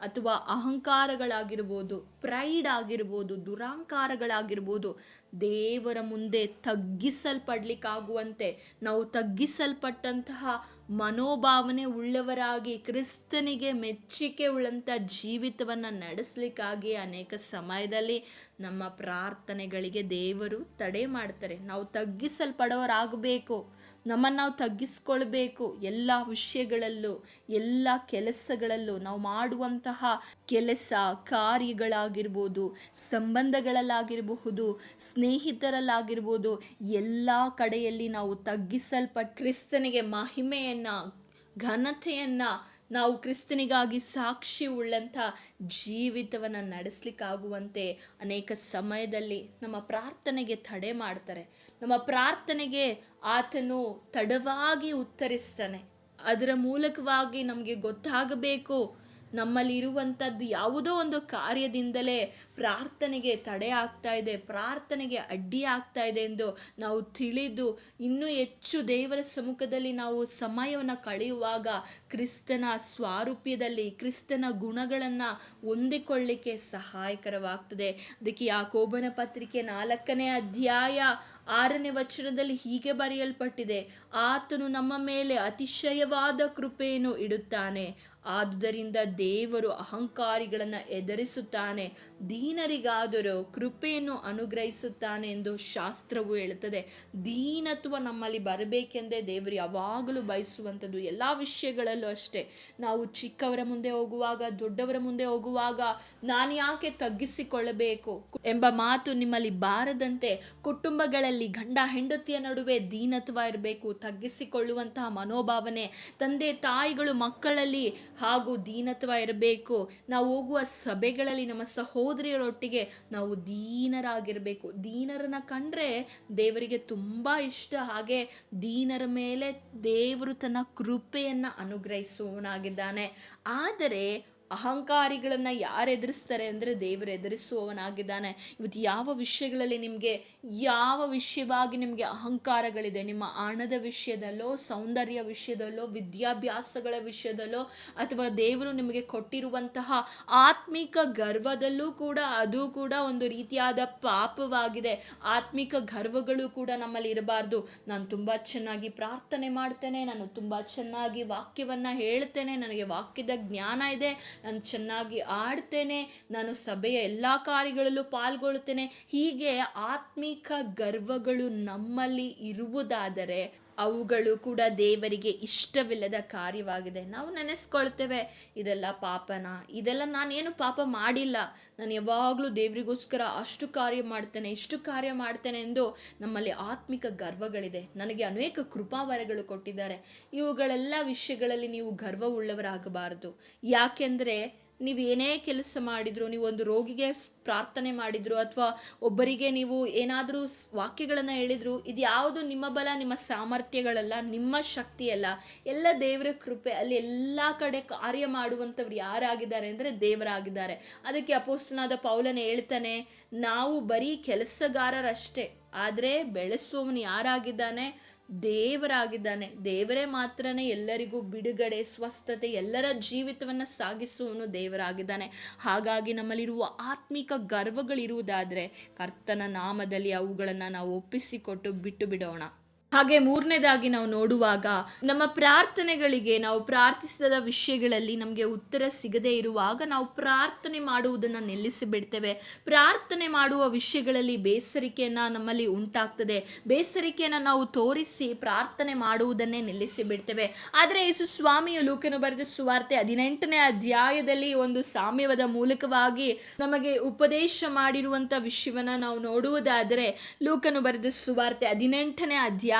ಅಥವಾ ಅಹಂಕಾರಗಳಾಗಿರ್ಬೋದು ಪ್ರೈಡ್ ಆಗಿರ್ಬೋದು, ದುರಾಂಕಾರಗಳಾಗಿರ್ಬೋದು, ದೇವರ ಮುಂದೆ ತಗ್ಗಿಸಲ್ಪಡ್ಲಿಕ್ಕಾಗುವಂತೆ, ನಾವು ತಗ್ಗಿಸಲ್ಪಟ್ಟಂತಹ ಮನೋಭಾವನೆ ಉಳ್ಳವರಾಗಿ ಕ್ರಿಸ್ತನಿಗೆ ಮೆಚ್ಚುಗೆ ಉಳ್ಳಂಥ ಜೀವಿತವನ್ನು ನಡೆಸಲಿಕ್ಕಾಗಿ ಅನೇಕ ಸಮಯದಲ್ಲಿ ನಮ್ಮ ಪ್ರಾರ್ಥನೆಗಳಿಗೆ ದೇವರು ತಡೆ ಮಾಡ್ತಾರೆ. ನಾವು ತಗ್ಗಿಸಲ್ಪಡೋರಾಗಬೇಕು. ನಮ್ಮನ್ನು ನಾವು ತಗ್ಗಿಸ್ಕೊಳ್ಬೇಕು. ಎಲ್ಲ ವಿಷಯಗಳಲ್ಲೂ, ಎಲ್ಲ ಕೆಲಸಗಳಲ್ಲೂ ನಾವು ಮಾಡುವಂತಹ ಕೆಲಸ, ಕಾರ್ಯಗಳಾಗಿರ್ಬೋದು, ಸಂಬಂಧಗಳಲ್ಲಾಗಿರಬಹುದು, ಸ್ನೇಹಿತರಲ್ಲಾಗಿರ್ಬೋದು, ಎಲ್ಲ ಕಡೆಯಲ್ಲಿ ನಾವು ತಗ್ಗಿಸಲ್ಪಟ್ಟ ಕ್ರಿಸ್ತನಿಗೆ ಮಹಿಮೆಯನ್ನು, ಘನತೆಯನ್ನು ನಾವು ಕ್ರಿಸ್ತನಿಗಾಗಿ ಸಾಕ್ಷಿ ಉಳ್ಳಂಥ ಜೀವಿತವನ್ನು ನಡೆಸಲಿಕ್ಕಾಗುವಂತೆ ಅನೇಕ ಸಮಯದಲ್ಲಿ ನಮ್ಮ ಪ್ರಾರ್ಥನೆಗೆ ತಡೆ ಮಾಡ್ತಾರೆ. ನಮ್ಮ ಪ್ರಾರ್ಥನೆಗೆ ಆತನು ತಡವಾಗಿ ಉತ್ತರಿಸ್ತಾನೆ. ಅದರ ಮೂಲಕವಾಗಿ ನಮಗೆ ಗೊತ್ತಾಗಬೇಕು ನಮ್ಮಲ್ಲಿ ಇರುವಂಥದ್ದು ಯಾವುದೋ ಒಂದು ಕಾರ್ಯದಿಂದಲೇ ಪ್ರಾರ್ಥನೆಗೆ ತಡೆ ಆಗ್ತಾ ಇದೆ, ಪ್ರಾರ್ಥನೆಗೆ ಅಡ್ಡಿ ಆಗ್ತಾ ಇದೆ ಎಂದು ನಾವು ತಿಳಿದು ಇನ್ನೂ ಹೆಚ್ಚು ದೇವರ ಸಮ್ಮುಖದಲ್ಲಿ ನಾವು ಸಮಯವನ್ನು ಕಳೆಯುವಾಗ ಕ್ರಿಸ್ತನ ಸ್ವಾರೂಪ್ಯದಲ್ಲಿ, ಕ್ರಿಸ್ತನ ಗುಣಗಳನ್ನು ಹೊಂದಿಕೊಳ್ಳಿಕ್ಕೆ ಸಹಾಯಕರವಾಗ್ತದೆ. ಅದಕ್ಕೆ ಯಾಕೋಬನ ಪತ್ರಿಕೆ ನಾಲ್ಕನೇ ಅಧ್ಯಾಯ ಆರನೇ ವಚನದಲ್ಲಿ ಹೀಗೆ ಬರೆಯಲ್ಪಟ್ಟಿದೆ, ಆತನು ನಮ್ಮ ಮೇಲೆ ಅತಿಶಯವಾದ ಕೃಪೆಯನ್ನು ಇಡುತ್ತಾನೆ. ಆದುದರಿಂದ ದೇವರು ಅಹಂಕಾರಿಗಳನ್ನು ಎದುರಿಸುತ್ತಾನೆ. ದೀನರಿಗಾದರೂ ಕೃಪೆಯನ್ನು ಅನುಗ್ರಹಿಸುತ್ತಾನೆ ಎಂದು ಶಾಸ್ತ್ರವು ಹೇಳುತ್ತದೆ. ದೀನತ್ವ ನಮ್ಮಲ್ಲಿ ಬರಬೇಕೆಂದೇ ದೇವರು ಯಾವಾಗಲೂ ಬಯಸುವಂಥದ್ದು ಎಲ್ಲ ವಿಷಯಗಳಲ್ಲೂ ಅಷ್ಟೇ. ನಾವು ಚಿಕ್ಕವರ ಮುಂದೆ ಹೋಗುವಾಗ, ದೊಡ್ಡವರ ಮುಂದೆ ಹೋಗುವಾಗ ನಾನು ಯಾಕೆ ತಗ್ಗಿಸಿಕೊಳ್ಳಬೇಕು? ಎಂಬ ಮಾತು ನಿಮ್ಮಲ್ಲಿ ಬಾರದಂತೆ ಕುಟುಂಬಗಳಲ್ಲಿ ಗಂಡ ಹೆಂಡತಿಯ ನಡುವೆ ದೀನತ್ವ ಇರಬೇಕು. ತಗ್ಗಿಸಿಕೊಳ್ಳುವಂತಹ ಮನೋಭಾವನೆ, ತಂದೆ ತಾಯಿಗಳು ಮಕ್ಕಳಲ್ಲಿ ಹಾಗೂ ದೀನತ್ವ ಇರಬೇಕು. ನಾವು ಹೋಗುವ ಸಭೆಗಳಲ್ಲಿ ನಮ್ಮ ಸಹೋದರಿಯರೊಟ್ಟಿಗೆ ನಾವು ದೀನರಾಗಿರಬೇಕು. ದೀನರನ್ನ ಕಂಡ್ರೆ ದೇವರಿಗೆ ತುಂಬ ಇಷ್ಟ. ಹಾಗೆ ದೀನರ ಮೇಲೆ ದೇವರು ತನ್ನ ಕೃಪೆಯನ್ನು ಅನುಗ್ರಹಿಸುವವನಾಗಿದ್ದಾನೆ. ಆದರೆ ಅಹಂಕಾರಿಗಳನ್ನು ಯಾರು ಎದುರಿಸ್ತಾರೆ ಅಂದರೆ ದೇವರು ಎದುರಿಸುವವನಾಗಿದ್ದಾನೆ. ಇವತ್ತು ಯಾವ ವಿಷಯಗಳಲ್ಲಿ ನಿಮಗೆ ಯಾವ ವಿಷಯವಾಗಿ ನಿಮಗೆ ಅಹಂಕಾರಗಳಿದೆ? ನಿಮ್ಮ ಹಣದ ವಿಷಯದಲ್ಲೋ, ಸೌಂದರ್ಯ ವಿಷಯದಲ್ಲೋ, ವಿದ್ಯಾಭ್ಯಾಸಗಳ ವಿಷಯದಲ್ಲೋ, ಅಥವಾ ದೇವರು ನಿಮಗೆ ಕೊಟ್ಟಿರುವಂತಹ ಆತ್ಮಿಕ ಗರ್ವದಲ್ಲೂ ಕೂಡ ಅದು ಕೂಡ ಒಂದು ರೀತಿಯಾದ ಪಾಪವಾಗಿದೆ. ಆತ್ಮಿಕ ಗರ್ವಗಳು ಕೂಡ ನಮ್ಮಲ್ಲಿ ಇರಬಾರ್ದು. ನಾನು ತುಂಬ ಚೆನ್ನಾಗಿ ಪ್ರಾರ್ಥನೆ ಮಾಡ್ತೇನೆ, ನಾನು ತುಂಬ ಚೆನ್ನಾಗಿ ವಾಕ್ಯವನ್ನು ಹೇಳ್ತೇನೆ, ನನಗೆ ವಾಕ್ಯದ ಜ್ಞಾನ ಇದೆ, ನಾನು ಚೆನ್ನಾಗಿ ಆಡ್ತೇನೆ ನಾನು ಸಭೆಯ ಎಲ್ಲ ಕಾರ್ಯಗಳಲ್ಲೂ ಪಾಲ್ಗೊಳ್ತೇನೆ ಹೀಗೆ ಆತ್ಮಿಕ ಗರ್ವಗಳು ನಮ್ಮಲ್ಲಿ ಇರುವುದಾದರೆ ಅವುಗಳು ಕೂಡ ದೇವರಿಗೆ ಇಷ್ಟವಿಲ್ಲದ ಕಾರ್ಯವಾಗಿದೆ. ನಾವು ನೆನೆಸ್ಕೊಳ್ತೇವೆ, ಇದೆಲ್ಲ ಪಾಪನ? ಇದೆಲ್ಲ ನಾನೇನು ಪಾಪ ಮಾಡಿಲ್ಲ. ನಾನು ಯಾವಾಗಲೂ ದೇವರಿಗೋಸ್ಕರ ಅಷ್ಟು ಕಾರ್ಯ ಮಾಡ್ತೇನೆ, ಇಷ್ಟು ಕಾರ್ಯ ಮಾಡ್ತೇನೆ ಎಂದು ನಮ್ಮಲ್ಲಿ ಆತ್ಮಿಕ ಗರ್ವಗಳಿದೆ. ನನಗೆ ಅನೇಕ ಕೃಪಾವರಗಳು ಕೊಟ್ಟಿದ್ದಾರೆ. ಇವುಗಳೆಲ್ಲ ವಿಷಯಗಳಲ್ಲಿ ನೀವು ಗರ್ವವುಳ್ಳವರಾಗಬಾರದು. ಯಾಕೆಂದರೆ ನೀವು ಏನೇ ಕೆಲಸ ಮಾಡಿದ್ರು, ನೀವು ಒಂದು ರೋಗಿಗೆ ಪ್ರಾರ್ಥನೆ ಮಾಡಿದ್ರು ಅಥವಾ ಒಬ್ಬರಿಗೆ ನೀವು ಏನಾದರೂ ವಾಕ್ಯಗಳನ್ನು ಹೇಳಿದ್ರು, ಇದು ಯಾವುದು ನಿಮ್ಮ ಬಲ, ನಿಮ್ಮ ಸಾಮರ್ಥ್ಯಗಳಲ್ಲ, ನಿಮ್ಮ ಶಕ್ತಿಯಲ್ಲ ಎಲ್ಲ ದೇವರ ಕೃಪೆ, ಅಲ್ಲಿ ಎಲ್ಲ ಕಡೆ ಕಾರ್ಯ ಮಾಡುವಂಥವ್ರು ಯಾರಾಗಿದ್ದಾರೆ ಅಂದರೆ ದೇವರಾಗಿದ್ದಾರೆ. ಅದಕ್ಕೆ ಅಪೋಸ್ತನಾದ ಪೌಲನ ಹೇಳ್ತಾನೆ, ನಾವು ಬರೀ ಕೆಲಸಗಾರರಷ್ಟೇ, ಆದರೆ ಬೆಳೆಸುವವನು ಯಾರಾಗಿದ್ದಾನೆ? ದೇವರಾಗಿದ್ದಾನೆ. ದೇವರೇ ಮಾತ್ರನೇ ಎಲ್ಲರಿಗೂ ಬಿಡುಗಡೆ, ಸ್ವಸ್ಥತೆ, ಎಲ್ಲರ ಜೀವಿತವನ್ನು ಸಾಗಿಸುವನು ದೇವರಾಗಿದ್ದಾನೆ. ಹಾಗಾಗಿ ನಮ್ಮಲ್ಲಿರುವ ಆತ್ಮಿಕ ಗರ್ವಗಳಿರುವುದಾದರೆ ಕರ್ತನ ನಾಮದಲ್ಲಿ ಅವುಗಳನ್ನು ನಾವು ಒಪ್ಪಿಸಿಕೊಟ್ಟು ಬಿಟ್ಟು ಬಿಡೋಣ. ಹಾಗೆ ಮೂರನೇದಾಗಿ ನಾವು ನೋಡುವಾಗ ನಮ್ಮ ಪ್ರಾರ್ಥನೆಗಳಿಗೆ, ನಾವು ಪ್ರಾರ್ಥಿಸಿದ ವಿಷಯಗಳಲ್ಲಿ ನಮಗೆ ಉತ್ತರ ಸಿಗದೇ ಇರುವಾಗ ನಾವು ಪ್ರಾರ್ಥನೆ ಮಾಡುವುದನ್ನು ನಿಲ್ಲಿಸಿ ಬಿಡ್ತೇವೆ. ಪ್ರಾರ್ಥನೆ ಮಾಡುವ ವಿಷಯಗಳಲ್ಲಿ ಬೇಸರಿಕೆಯನ್ನು ನಮ್ಮಲ್ಲಿ ಉಂಟಾಗ್ತದೆ. ಬೇಸರಿಕೆಯನ್ನು ನಾವು ತೋರಿಸಿ ಪ್ರಾರ್ಥನೆ ಮಾಡುವುದನ್ನೇ ನಿಲ್ಲಿಸಿ ಬಿಡ್ತೇವೆ. ಆದರೆ ಯೇಸು ಸ್ವಾಮಿಯು ಲೂಕನು ಬರೆದ ಸುವಾರ್ತೆ ಹದಿನೆಂಟನೇ ಅಧ್ಯಾಯದಲ್ಲಿ ಒಂದು ಸಾಮ್ಯದ ಮೂಲಕವಾಗಿ ನಮಗೆ ಉಪದೇಶ ಮಾಡಿರುವಂಥ ವಿಷಯವನ್ನು ನಾವು ನೋಡುವುದಾದರೆ ಲೂಕನು ಬರೆದ ಸುವಾರ್ತೆ ಹದಿನೆಂಟನೇ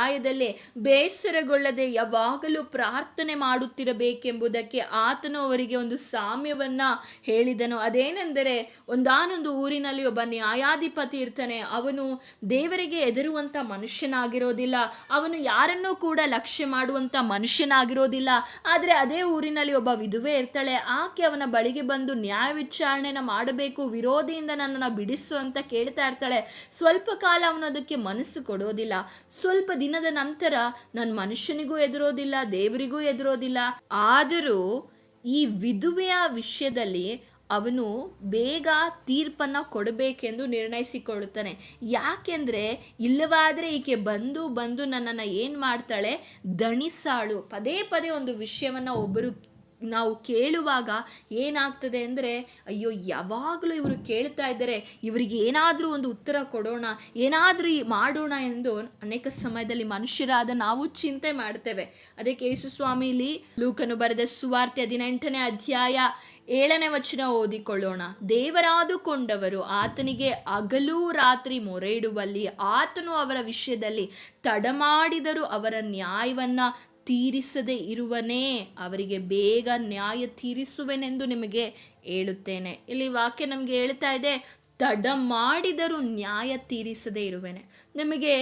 ಅಧ್ಯಾಯದಲ್ಲಿ ಬೇಸರಗೊಳ್ಳದೆ ಯಾವಾಗಲೂ ಪ್ರಾರ್ಥನೆ ಮಾಡುತ್ತಿರಬೇಕೆಂಬುದಕ್ಕೆ ಆತನು ಅವರಿಗೆ ಒಂದು ಸಾಮ್ಯವನ್ನ ಹೇಳಿದನು. ಅದೇನೆಂದರೆ ಒಂದಾನೊಂದು ಊರಿನಲ್ಲಿ ಒಬ್ಬ ನ್ಯಾಯಾಧಿಪತಿ ಇರ್ತಾನೆ. ಅವನು ದೇವರಿಗೆ ಎದುರುವಂಥ ಮನುಷ್ಯನಾಗಿರೋದಿಲ್ಲ. ಅವನು ಯಾರನ್ನೂ ಕೂಡ ಲಕ್ಷ್ಯ ಮಾಡುವಂಥ ಮನುಷ್ಯನಾಗಿರೋದಿಲ್ಲ. ಆದರೆ ಅದೇ ಊರಿನಲ್ಲಿ ಒಬ್ಬ ವಿಧುವೆ ಇರ್ತಾಳೆ. ಆಕೆ ಅವನ ಬಳಿಗೆ ಬಂದು ನ್ಯಾಯ ವಿಚಾರಣೆನ ಮಾಡಬೇಕು, ವಿರೋಧಿಯಿಂದ ನನ್ನನ್ನು ಬಿಡಿಸು ಅಂತ ಕೇಳ್ತಾ ಇರ್ತಾಳೆ. ಸ್ವಲ್ಪ ಕಾಲ ಅವನು ಅದಕ್ಕೆ ಮನಸ್ಸು ಕೊಡೋದಿಲ್ಲ. ಸ್ವಲ್ಪ ದಿನದ ನಂತರ ನನ್ನ ಮನುಷ್ಯನಿಗೂ ಎದುರೋದಿಲ್ಲ, ದೇವರಿಗೂ ಎದುರೋದಿಲ್ಲ. ಆದರೂ ಈ ವಿಧವೆಯ ವಿಷಯದಲ್ಲಿ ಅವನು ಬೇಗ ತೀರ್ಪನ್ನು ಕೊಡಬೇಕೆಂದು ನಿರ್ಣಯಿಸಿಕೊಳ್ಳುತ್ತಾನೆ. ಯಾಕೆಂದರೆ ಇಲ್ಲವಾದರೆ ಈಕೆ ಬಂದು ಬಂದು ನನ್ನನ್ನು ಏನು ಮಾಡ್ತಾಳೆ? ದಣಿಸಾಳು. ಪದೇ ಪದೇ ಒಂದು ವಿಷಯವನ್ನು ಒಬ್ಬರು ನಾವು ಕೇಳುವಾಗ ಏನಾಗ್ತದೆ ಅಂದರೆ, ಅಯ್ಯೋ, ಯಾವಾಗಲೂ ಇವರು ಕೇಳ್ತಾ ಇದ್ದಾರೆ, ಇವರಿಗೆ ಏನಾದರೂ ಒಂದು ಉತ್ತರ ಕೊಡೋಣ, ಏನಾದರೂ ಮಾಡೋಣ ಎಂದು ಅನೇಕ ಸಮಯದಲ್ಲಿ ಮನುಷ್ಯರಾದ ನಾವು ಚಿಂತೆ ಮಾಡ್ತೇವೆ. ಅದಕ್ಕೆ ಯೇಸು ಸ್ವಾಮಿಲಿ ಲೂಕನು ಬರೆದ ಸುವಾರ್ತೆ ಹದಿನೆಂಟನೇ ಅಧ್ಯಾಯ ಏಳನೇ ವಚನ ಓದಿಕೊಳ್ಳೋಣ. ದೇವರಾದುಕೊಂಡವರು ಆತನಿಗೆ ಅಗಲೂ ರಾತ್ರಿ ಮೊರೆ ಇಡುವಲ್ಲಿ ಆತನು ಅವರ ವಿಷಯದಲ್ಲಿ ತಡಮಾಡಿದರೂ ಅವರ ನ್ಯಾಯವನ್ನ ತೀರಿಸದೆ ಇರುವನೇ, ಅವರಿಗೆ ಬೇಗ ನ್ಯಾಯ ತೀರಿಸುವೆನೆಂದು ನಿಮಗೆ ಹೇಳುತ್ತೇನೆ. ಇಲ್ಲಿ ವಾಕ್ಯ ನಮಗೆ ಹೇಳ್ತಾ ಇದೆ, ತಡ ಮಾಡಿದರೂ ನ್ಯಾಯ ತೀರಿಸದೇ ಇರುವೆನೆ. ನಿಮಗೆ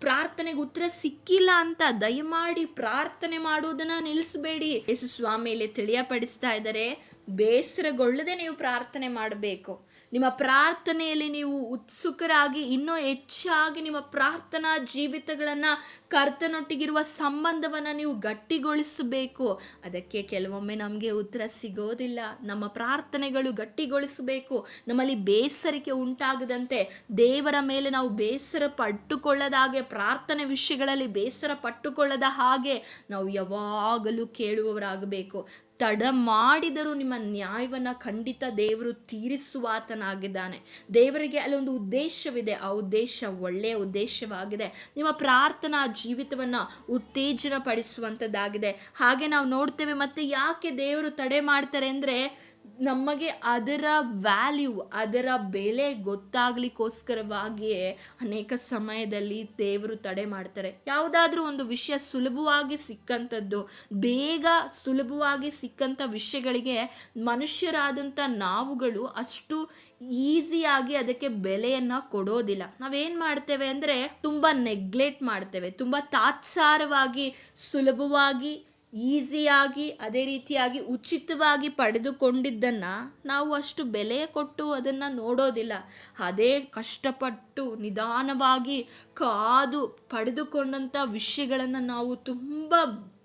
ಪ್ರಾರ್ಥನೆಗೆ ಉತ್ತರ ಸಿಕ್ಕಿಲ್ಲ ಅಂತ ದಯಮಾಡಿ ಪ್ರಾರ್ಥನೆ ಮಾಡುವುದನ್ನು ನಿಲ್ಲಿಸಬೇಡಿ. ಯೇಸು ಸ್ವಾಮಿಯಲ್ಲಿ ತಿಳಿಯಪಡಿಸ್ತಾ ಇದ್ದಾರೆ, ಬೇಸರಗೊಳ್ಳದೆ ನೀವು ಪ್ರಾರ್ಥನೆ ಮಾಡಬೇಕು. ನಿಮ್ಮ ಪ್ರಾರ್ಥನೆಯಲ್ಲಿ ನೀವು ಉತ್ಸುಕರಾಗಿ, ಇನ್ನೂ ಹೆಚ್ಚಾಗಿ ನಿಮ್ಮ ಪ್ರಾರ್ಥನಾ ಜೀವಿತಗಳನ್ನು ಕರ್ತನೊಟ್ಟಿಗಿರುವ ಸಂಬಂಧವನ್ನು ನೀವು ಗಟ್ಟಿಗೊಳಿಸಬೇಕು. ಅದಕ್ಕೆ ಕೆಲವೊಮ್ಮೆ ನಮಗೆ ಉತ್ತರ ಸಿಗೋದಿಲ್ಲ. ನಮ್ಮ ಪ್ರಾರ್ಥನೆಗಳು ಗಟ್ಟಿಗೊಳಿಸಬೇಕು. ನಮ್ಮಲ್ಲಿ ಬೇಸರಿಕೆ ಉಂಟಾಗದಂತೆ ದೇವರ ಮೇಲೆ ನಾವು ಬೇಸರ ಪಟ್ಟುಕೊಳ್ಳದ ಹಾಗೆ, ಪ್ರಾರ್ಥನೆ ವಿಷಯಗಳಲ್ಲಿ ಬೇಸರ ಪಟ್ಟುಕೊಳ್ಳದ ಹಾಗೆ ನಾವು ಯಾವಾಗಲೂ ಕೇಳುವವರಾಗಬೇಕು. ತಡ ಮಾಡಿದರೂ ನಿಮ್ಮ ನ್ಯಾಯವನ್ನು ಖಂಡಿತ ದೇವರು ತೀರಿಸುವಾತನಾಗಿದ್ದಾನೆ. ದೇವರಿಗೆ ಅಲ್ಲೊಂದು ಉದ್ದೇಶವಿದೆ. ಆ ಉದ್ದೇಶ ಒಳ್ಳೆಯ ಉದ್ದೇಶವಾಗಿದೆ. ನಿಮ್ಮ ಪ್ರಾರ್ಥನಾ ಜೀವಿತವನ್ನು ಉತ್ತೇಜನ ಪಡಿಸುವಂಥದ್ದಾಗಿದೆ ಹಾಗೆ ನಾವು ನೋಡ್ತೇವೆ ಮತ್ತೆ ಯಾಕೆ ದೇವರು ತಡೆ ಮಾಡ್ತಾರೆ ಅಂದರೆ ನಮಗೆ ಅದರ ವ್ಯಾಲ್ಯೂ, ಅದರ ಬೆಲೆ ಗೊತ್ತಾಗ್ಲಿಕ್ಕೋಸ್ಕರವಾಗಿಯೇ ಅನೇಕ ಸಮಯದಲ್ಲಿ ದೇವರು ತಡೆ ಮಾಡ್ತಾರೆ. ಯಾವುದಾದ್ರೂ ಒಂದು ವಿಷಯ ಸುಲಭವಾಗಿ ಸಿಕ್ಕಂಥದ್ದು, ಬೇಗ ಸುಲಭವಾಗಿ ಸಿಕ್ಕಂಥ ವಿಷಯಗಳಿಗೆ ಮನುಷ್ಯರಾದಂಥ ನಾವುಗಳು ಅಷ್ಟು ಈಸಿಯಾಗಿ ಅದಕ್ಕೆ ಬೆಲೆಯನ್ನು ಕೊಡೋದಿಲ್ಲ. ನಾವೇನು ಮಾಡ್ತೇವೆ ಅಂದರೆ ತುಂಬ ನೆಗ್ಲೆಕ್ಟ್ ಮಾಡ್ತೇವೆ, ತುಂಬ ತಾತ್ಸಾರವಾಗಿ, ಸುಲಭವಾಗಿ ಈಸಿಯಾಗಿ, ಅದೇ ರೀತಿಯಾಗಿ ಉಚಿತವಾಗಿ ಪಡೆದುಕೊಂಡಿದ್ದನ್ನು ನಾವು ಅಷ್ಟು ಬೆಲೆ ಕೊಟ್ಟು ಅದನ್ನು ನೋಡೋದಿಲ್ಲ. ಅದೇ ಕಷ್ಟಪಟ್ಟು ನಿಧಾನವಾಗಿ ಕಾದು ಪಡೆದುಕೊಂಡಂಥ ವಿಷಯಗಳನ್ನು ನಾವು ತುಂಬ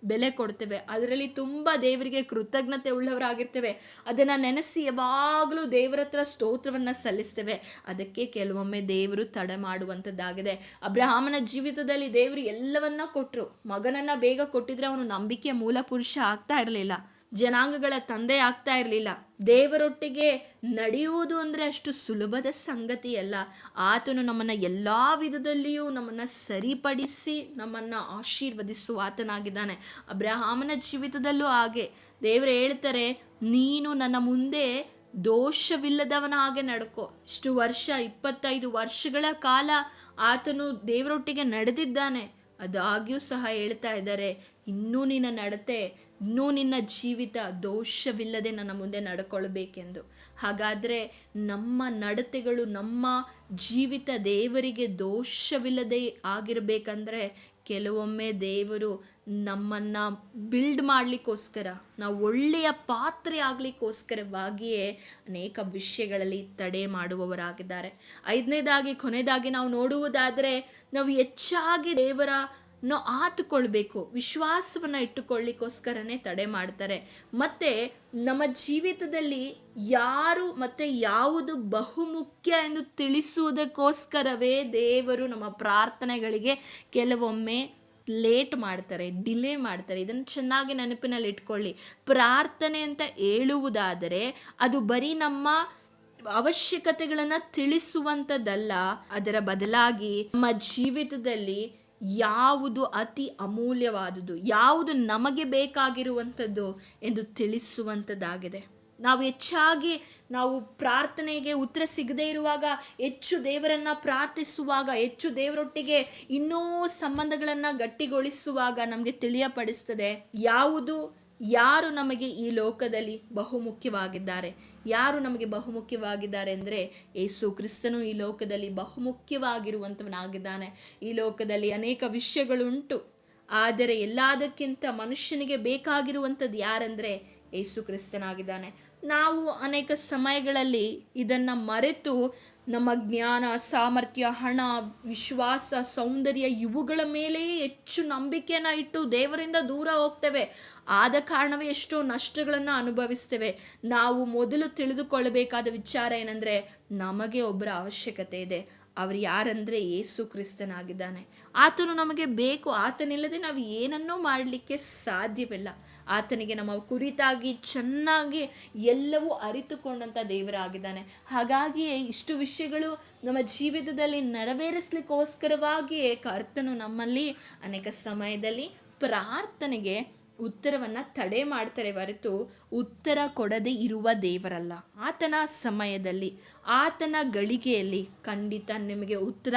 ಬೆಲೆ ಕೊಡ್ತೇವೆ. ಅದರಲ್ಲಿ ತುಂಬ ದೇವರಿಗೆ ಕೃತಜ್ಞತೆ ಉಳ್ಳವರಾಗಿರ್ತೇವೆ. ಅದನ್ನು ನೆನೆಸಿ ಯಾವಾಗಲೂ ದೇವರ ಹತ್ರ ಸ್ತೋತ್ರವನ್ನು ಸಲ್ಲಿಸ್ತೇವೆ. ಅದಕ್ಕೆ ಕೆಲವೊಮ್ಮೆ ದೇವರು ತಡೆ ಮಾಡುವಂಥದ್ದಾಗಿದೆ. ಅಬ್ರಹಾಮನ ಜೀವಿತದಲ್ಲಿ ದೇವರು ಎಲ್ಲವನ್ನ ಕೊಟ್ಟರು ಮಗನನ್ನು ಬೇಗ ಕೊಟ್ಟಿದ್ರೆ ಅವನು ನಂಬಿಕೆಯ ಮೂಲ ಪುರುಷ ಆಗ್ತಾ ಇರಲಿಲ್ಲ. ಜನಾಂಗಗಳ ತಂದೆ ಆಗ್ತಾ ಇರಲಿಲ್ಲ. ದೇವರೊಟ್ಟಿಗೆ ನಡೆಯುವುದು ಅಂದರೆ ಅಷ್ಟು ಸುಲಭದ ಸಂಗತಿಯಲ್ಲ ಆತನು ನಮ್ಮನ್ನು ಎಲ್ಲ ವಿಧದಲ್ಲಿಯೂ ನಮ್ಮನ್ನು ಸರಿಪಡಿಸಿ ನಮ್ಮನ್ನು ಆಶೀರ್ವದಿಸುವ ಆತನಾಗಿದ್ದಾನೆ. ಅಬ್ರಹಾಮನ ಜೀವಿತದಲ್ಲೂ ಹಾಗೆ. ದೇವರು ಹೇಳ್ತಾರೆ, ನೀನು ನನ್ನ ಮುಂದೆ ದೋಷವಿಲ್ಲದವನ ಹಾಗೆ ನಡ್ಕೋ. ಇಷ್ಟು ವರ್ಷ, ಇಪ್ಪತ್ತೈದು ವರ್ಷಗಳ ಕಾಲ ಆತನು ದೇವರೊಟ್ಟಿಗೆ ನಡೆದಿದ್ದಾನೆ. ಅದಾಗ್ಯೂ ಸಹ ಹೇಳ್ತಾ ಇದ್ದಾರೆ, ಇನ್ನೂ ನಿನ್ನ ನಡತೆ ಇನ್ನೂ ನಿನ್ನ ಜೀವಿತ ದೋಷವಿಲ್ಲದೆ ನನ್ನ ಮುಂದೆ ನಡ್ಕೊಳ್ಬೇಕೆಂದು. ಹಾಗಾದರೆ ನಮ್ಮ ನಡತೆಗಳು, ನಮ್ಮ ಜೀವಿತ ದೇವರಿಗೆ ದೋಷವಿಲ್ಲದೆ ಆಗಿರಬೇಕಂದ್ರೆ ಕೆಲವೊಮ್ಮೆ ದೇವರು ನಮ್ಮನ್ನು ಬಿಲ್ಡ್ ಮಾಡಲಿಕ್ಕೋಸ್ಕರ, ನಾವು ಒಳ್ಳೆಯ ಪಾತ್ರೆ ಆಗಲಿಕ್ಕೋಸ್ಕರವಾಗಿಯೇ ಅನೇಕ ವಿಷಯಗಳಲ್ಲಿ ತಡೆ ಮಾಡುವವರಾಗಿದ್ದಾರೆ. ಐದನೇದಾಗಿ ಕೊನೆಯದಾಗಿ ನಾವು ನೋಡುವುದಾದರೆ, ನಾವು ಹೆಚ್ಚಾಗಿ ದೇವರ ನಾವು ಆತುಕೊಳ್ಬೇಕು. ವಿಶ್ವಾಸವನ್ನು ಇಟ್ಟುಕೊಳ್ಳಿಕ್ಕೋಸ್ಕರನೇ ತಡೆ ಮಾಡ್ತಾರೆ. ಮತ್ತು ನಮ್ಮ ಜೀವಿತದಲ್ಲಿ ಯಾರು ಮತ್ತು ಯಾವುದು ಬಹುಮುಖ್ಯ ಎಂದು ತಿಳಿಸುವುದಕ್ಕೋಸ್ಕರವೇ ದೇವರು ನಮ್ಮ ಪ್ರಾರ್ಥನೆಗಳಿಗೆ ಕೆಲವೊಮ್ಮೆ ಲೇಟ್ ಮಾಡ್ತಾರೆ, ಡಿಲೇ ಮಾಡ್ತಾರೆ. ಇದನ್ನು ಚೆನ್ನಾಗಿ ನೆನಪಿನಲ್ಲಿ ಇಟ್ಕೊಳ್ಳಿ. ಪ್ರಾರ್ಥನೆ ಅಂತ ಹೇಳುವುದಾದರೆ ಅದು ಬರೀ ನಮ್ಮ ಅವಶ್ಯಕತೆಗಳನ್ನು ತಿಳಿಸುವಂಥದ್ದಲ್ಲ, ಅದರ ಬದಲಾಗಿ ನಮ್ಮ ಜೀವಿತದಲ್ಲಿ ಯಾವುದು ಅತಿ ಅಮೂಲ್ಯವಾದುದು, ಯಾವುದು ನಮಗೆ ಬೇಕಾಗಿರುವಂಥದ್ದು ಎಂದು ತಿಳಿಸುವಂಥದ್ದಾಗಿದೆ. ನಾವು ಹೆಚ್ಚಾಗಿ ನಾವು ಪ್ರಾರ್ಥನೆಗೆ ಉತ್ತರ ಸಿಗದೇ ಇರುವಾಗ, ಹೆಚ್ಚು ದೇವರನ್ನು ಪ್ರಾರ್ಥಿಸುವಾಗ, ಹೆಚ್ಚು ದೇವರೊಟ್ಟಿಗೆ ಇನ್ನೂ ಸಂಬಂಧಗಳನ್ನು ಗಟ್ಟಿಗೊಳಿಸುವಾಗ ನಮಗೆ ತಿಳಿಯಪಡಿಸ್ತದೆ. ಯಾವುದು ಯಾರು ನಮಗೆ ಈ ಲೋಕದಲ್ಲಿ ಬಹುಮುಖ್ಯವಾಗಿದ್ದಾರೆ? ಯಾರು ನಮಗೆ ಬಹುಮುಖ್ಯವಾಗಿದ್ದಾರೆ ಅಂದರೆ ಯೇಸು ಕ್ರಿಸ್ತನು ಈ ಲೋಕದಲ್ಲಿ ಬಹುಮುಖ್ಯವಾಗಿರುವಂಥವನಾಗಿದ್ದಾನೆ ಈ ಲೋಕದಲ್ಲಿ ಅನೇಕ ವಿಷಯಗಳುಂಟು. ಆದರೆ ಎಲ್ಲದಕ್ಕಿಂತ ಮನುಷ್ಯನಿಗೆ ಬೇಕಾಗಿರುವಂಥದ್ದು ಯಾರಂದರೆ ಯೇಸು ಕ್ರಿಸ್ತನಾಗಿದ್ದಾನೆ. ನಾವು ಅನೇಕ ಸಮಯಗಳಲ್ಲಿ ಇದನ್ನು ಮರೆತು ನಮ್ಮ ಜ್ಞಾನ, ಸಾಮರ್ಥ್ಯ, ಹಣ, ವಿಶ್ವಾಸ, ಸೌಂದರ್ಯ ಇವುಗಳ ಮೇಲೆಯೇ ಹೆಚ್ಚು ನಂಬಿಕೆಯನ್ನು ಇಟ್ಟು ದೇವರಿಂದ ದೂರ ಹೋಗ್ತೇವೆ. ಆದ ಕಾರಣವೇ ಎಷ್ಟೋ ನಷ್ಟಗಳನ್ನು ಅನುಭವಿಸ್ತೇವೆ. ನಾವು ಮೊದಲು ತಿಳಿದುಕೊಳ್ಳಬೇಕಾದ ವಿಚಾರ ಏನಂದರೆ, ನಮಗೆ ಒಬ್ಬರ ಅವಶ್ಯಕತೆ ಇದೆ. ಅವರು ಯಾರಂದರೆ ಏಸು ಕ್ರಿಸ್ತನಾಗಿದ್ದಾನೆ. ಆತನು ನಮಗೆ ಬೇಕು. ಆತನಿಲ್ಲದೆ ನಾವು ಏನನ್ನೂ ಮಾಡಲಿಕ್ಕೆ ಸಾಧ್ಯವಿಲ್ಲ. ಆತನಿಗೆ ನಮ್ಮ ಕುರಿತಾಗಿ ಚೆನ್ನಾಗಿ ಎಲ್ಲವೂ ಅರಿತುಕೊಂಡಂಥ ದೇವರಾಗಿದ್ದಾನೆ. ಹಾಗಾಗಿಯೇ ಇಷ್ಟು ವಿಷಯಗಳು ನಮ್ಮ ಜೀವಿತದಲ್ಲಿ ನೆರವೇರಿಸಲಿಕ್ಕೋಸ್ಕರವಾಗಿಯೇ ಕರ್ತನು ನಮ್ಮಲ್ಲಿ ಅನೇಕ ಸಮಯದಲ್ಲಿ ಪ್ರಾರ್ಥನೆಗೆ ಉತ್ತರವನ್ನು ತಡೆ ಮಾಡ್ತಾರೆ ಹೊರತು ಉತ್ತರ ಕೊಡದೇ ಇರುವ ದೇವರಲ್ಲ. ಆತನ ಸಮಯದಲ್ಲಿ, ಆತನ ಗಳಿಗೆಯಲ್ಲಿ ಖಂಡಿತ ನಿಮಗೆ ಉತ್ತರ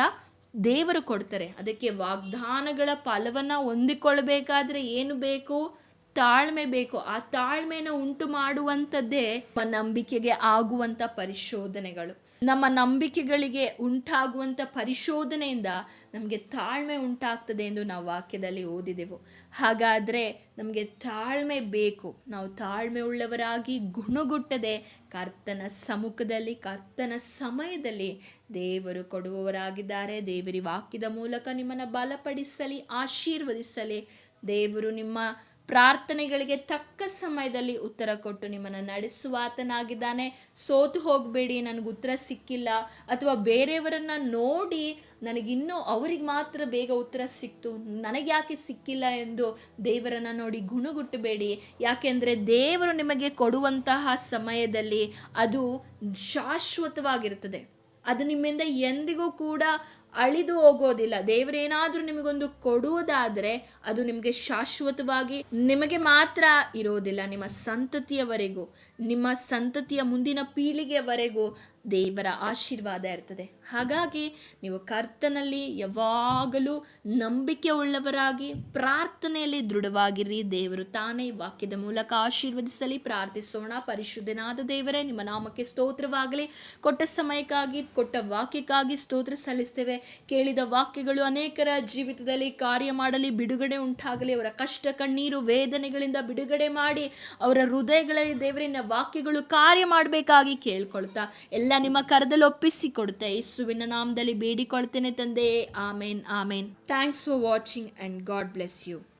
ದೇವರು ಕೊಡ್ತಾರೆ. ಅದಕ್ಕೆ ವಾಗ್ದಾನಗಳ ಫಲವನ್ನು ಹೊಂದಿಕೊಳ್ಬೇಕಾದ್ರೆ ಏನು ಬೇಕು? ತಾಳ್ಮೆ ಬೇಕು. ಆ ತಾಳ್ಮೆನ ಉಂಟು ಮಾಡುವಂಥದ್ದೇ ನಮ್ಮ ನಂಬಿಕೆಗೆ ಆಗುವಂಥ ಪರಿಶೋಧನೆಗಳು. ನಮ್ಮ ನಂಬಿಕೆಗಳಿಗೆ ಉಂಟಾಗುವಂಥ ಪರಿಶೋಧನೆಯಿಂದ ನಮಗೆ ತಾಳ್ಮೆ ಉಂಟಾಗ್ತದೆ ಎಂದು ನಾವು ವಾಕ್ಯದಲ್ಲಿ ಓದಿದೆವು. ಹಾಗಾದರೆ ನಮಗೆ ತಾಳ್ಮೆ ಬೇಕು. ನಾವು ತಾಳ್ಮೆ ಉಳ್ಳವರಾಗಿ ಗುಣಗುಟ್ಟದೆ ಕರ್ತನ ಸಮ್ಮುಖದಲ್ಲಿ, ಕರ್ತನ ಸಮಯದಲ್ಲಿ ದೇವರು ಕೊಡುವವರಾಗಿದ್ದಾರೆ. ದೇವರಿ ವಾಕ್ಯದ ಮೂಲಕ ನಿಮ್ಮನ್ನು ಬಲಪಡಿಸಲಿ, ಆಶೀರ್ವದಿಸಲಿ. ದೇವರು ನಿಮ್ಮ ಪ್ರಾರ್ಥನೆಗಳಿಗೆ ತಕ್ಕ ಸಮಯದಲ್ಲಿ ಉತ್ತರ ಕೊಟ್ಟು ನಿಮ್ಮನ್ನು ನಡೆಸುವ ಆತನಾಗಿದ್ದಾನೆ ಸೋತು ಹೋಗಬೇಡಿ, ನನಗೆ ಉತ್ತರ ಸಿಕ್ಕಿಲ್ಲ. ಅಥವಾ ಬೇರೆಯವರನ್ನು ನೋಡಿ ನನಗಿನ್ನೂ ಅವ್ರಿಗೆ ಮಾತ್ರ ಬೇಗ ಉತ್ತರ ಸಿಕ್ತು. ನನಗೆ ಯಾಕೆ ಸಿಕ್ಕಿಲ್ಲ ಎಂದು ದೇವರನ್ನು ನೋಡಿ ಗುಣಗುಟ್ಟಬೇಡಿ. ಯಾಕೆಂದರೆ ದೇವರು ನಿಮಗೆ ಕೊಡುವಂತಹ ಸಮಯದಲ್ಲಿ ಅದು ಶಾಶ್ವತವಾಗಿರುತ್ತದೆ. ಅದು ನಿಮ್ಮಿಂದ ಎಂದಿಗೂ ಕೂಡ ಅಳಿದು ಹೋಗೋದಿಲ್ಲ. ದೇವರೇನಾದರೂ ನಿಮಗೊಂದು ಕೊಡುವುದಾದರೆ ಅದು ನಿಮಗೆ ಶಾಶ್ವತವಾಗಿ ನಿಮಗೆ ಮಾತ್ರ ಇರೋದಿಲ್ಲ. ನಿಮ್ಮ ಸಂತತಿಯವರೆಗೂ, ನಿಮ್ಮ ಸಂತತಿಯ ಮುಂದಿನ ಪೀಳಿಗೆಯವರೆಗೂ ದೇವರ ಆಶೀರ್ವಾದ ಇರ್ತದೆ. ಹಾಗಾಗಿ ನೀವು ಕರ್ತನಲ್ಲಿ ಯಾವಾಗಲೂ ನಂಬಿಕೆ ಉಳ್ಳವರಾಗಿ ಪ್ರಾರ್ಥನೆಯಲ್ಲಿ ದೃಢವಾಗಿರಿ. ದೇವರು ತಾನೇ ವಾಕ್ಯದ ಮೂಲಕ ಆಶೀರ್ವದಿಸಲಿ. ಪ್ರಾರ್ಥಿಸೋಣ. ಪರಿಶುದ್ಧನಾದ ದೇವರೇ, ನಿಮ್ಮ ನಾಮಕ್ಕೆ ಸ್ತೋತ್ರವಾಗಲಿ. ಕೊಟ್ಟ ಸಮಯಕ್ಕಾಗಿ, ಕೊಟ್ಟ ವಾಕ್ಯಕ್ಕಾಗಿ ಸ್ತೋತ್ರ ಸಲ್ಲಿಸ್ತೇವೆ. ಕೇಳಿದ ವಾಕ್ಯಗಳು ಅನೇಕರ ಜೀವಿತದಲ್ಲಿ ಕಾರ್ಯ ಮಾಡಲಿ, ಬಿಡುಗಡೆ ಉಂಟಾಗಲಿ, ಅವರ ಕಷ್ಟ ಕಣ್ಣೀರು ವೇದನೆಗಳಿಂದ ಬಿಡುಗಡೆ ಮಾಡಿ, ಅವರ ಹೃದಯಗಳಲ್ಲಿ ದೇವರಿನ ವಾಕ್ಯಗಳು ಕಾರ್ಯ ಮಾಡಬೇಕಾಗಿ ಕೇಳ್ಕೊಳ್ತಾ ಎಲ್ಲ ನಿಮ್ಮ ಕರದಲ್ಲಿ ಒಪ್ಪಿಸಿಕೊಡುತ್ತೆ ಯೇಸುವಿನ ನಾಮದಲ್ಲಿ ಬೇಡಿಕೊಳ್ತೇನೆ ತಂದೆ. Amen amen. Thanks for watching and God bless you